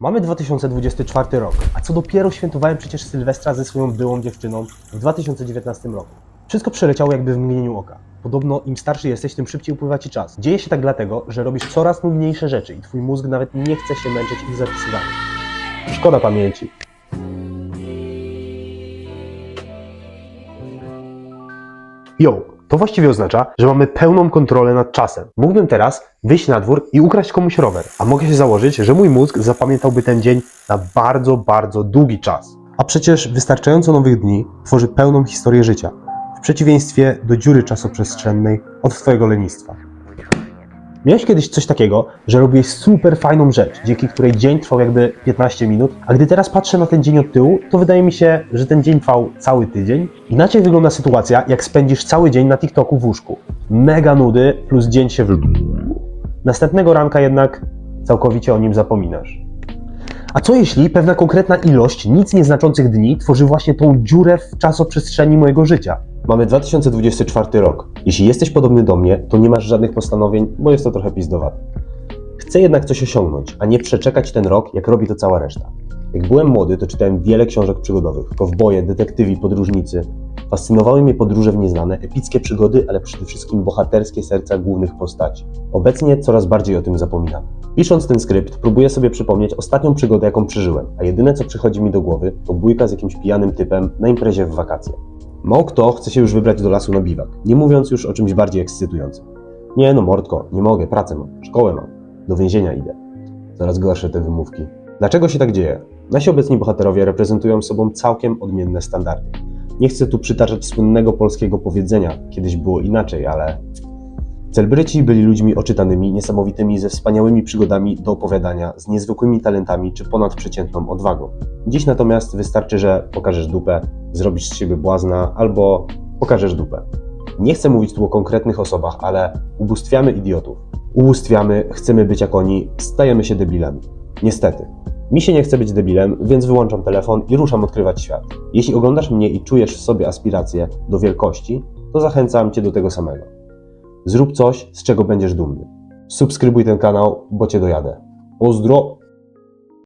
Mamy 2024 rok, a co dopiero świętowałem przecież Sylwestra ze swoją byłą dziewczyną w 2019 roku. Wszystko przeleciało jakby w mgnieniu oka. Podobno im starszy jesteś, tym szybciej upływa ci czas. Dzieje się tak dlatego, że robisz coraz nudniejsze rzeczy i twój mózg nawet nie chce się męczyć ich zapisywaniem. Szkoda pamięci. Yo, to właściwie oznacza, że mamy pełną kontrolę nad czasem. Mógłbym teraz wyjść na dwór i ukraść komuś rower, a mogę się założyć, że mój mózg zapamiętałby ten dzień na bardzo, bardzo długi czas. A przecież wystarczająco nowych dni tworzy pełną historię życia, w przeciwieństwie do dziury czasoprzestrzennej od Twojego lenistwa. Miałeś kiedyś coś takiego, że robiłeś super fajną rzecz, dzięki której dzień trwał jakby 15 minut, a gdy teraz patrzę na ten dzień od tyłu, to wydaje mi się, że ten dzień trwał cały tydzień. Inaczej wygląda sytuacja, jak spędzisz cały dzień na TikToku w łóżku. Mega nudy plus dzień się w... Następnego ranka jednak całkowicie o nim zapominasz. A co jeśli pewna konkretna ilość nic nieznaczących dni tworzy właśnie tą dziurę w czasoprzestrzeni mojego życia? Mamy 2024 rok. Jeśli jesteś podobny do mnie, to nie masz żadnych postanowień, bo jest to trochę pizdowate. Chcę jednak coś osiągnąć, a nie przeczekać ten rok, jak robi to cała reszta. Jak byłem młody, to czytałem wiele książek przygodowych, kowboje, detektywi, podróżnicy. Fascynowały mnie podróże w nieznane, epickie przygody, ale przede wszystkim bohaterskie serca głównych postaci. Obecnie coraz bardziej o tym zapominam. Pisząc ten skrypt, próbuję sobie przypomnieć ostatnią przygodę, jaką przeżyłem, a jedyne co przychodzi mi do głowy, to bójka z jakimś pijanym typem na imprezie w wakacje. Mało kto chce się już wybrać do lasu na biwak, nie mówiąc już o czymś bardziej ekscytującym. Nie no, mordko, nie mogę, pracę mam, szkołę mam, do więzienia idę. Coraz gorsze te wymówki. Dlaczego się tak dzieje? Nasi obecni bohaterowie reprezentują sobą całkiem odmienne standardy. Nie chcę tu przytaczać słynnego polskiego powiedzenia, kiedyś było inaczej, ale Celebryci byli ludźmi oczytanymi, niesamowitymi, ze wspaniałymi przygodami do opowiadania, z niezwykłymi talentami czy ponadprzeciętną odwagą. Dziś natomiast wystarczy, że pokażesz dupę, zrobisz z siebie błazna albo pokażesz dupę. Nie chcę mówić tu o konkretnych osobach, ale ubóstwiamy idiotów. Ubóstwiamy, chcemy być jak oni, stajemy się debilami. Niestety. Mi się nie chce być debilem, więc wyłączam telefon i ruszam odkrywać świat. Jeśli oglądasz mnie i czujesz w sobie aspiracje do wielkości, to zachęcam Cię do tego samego. Zrób coś, z czego będziesz dumny. Subskrybuj ten kanał, bo Cię dojadę. Pozdro!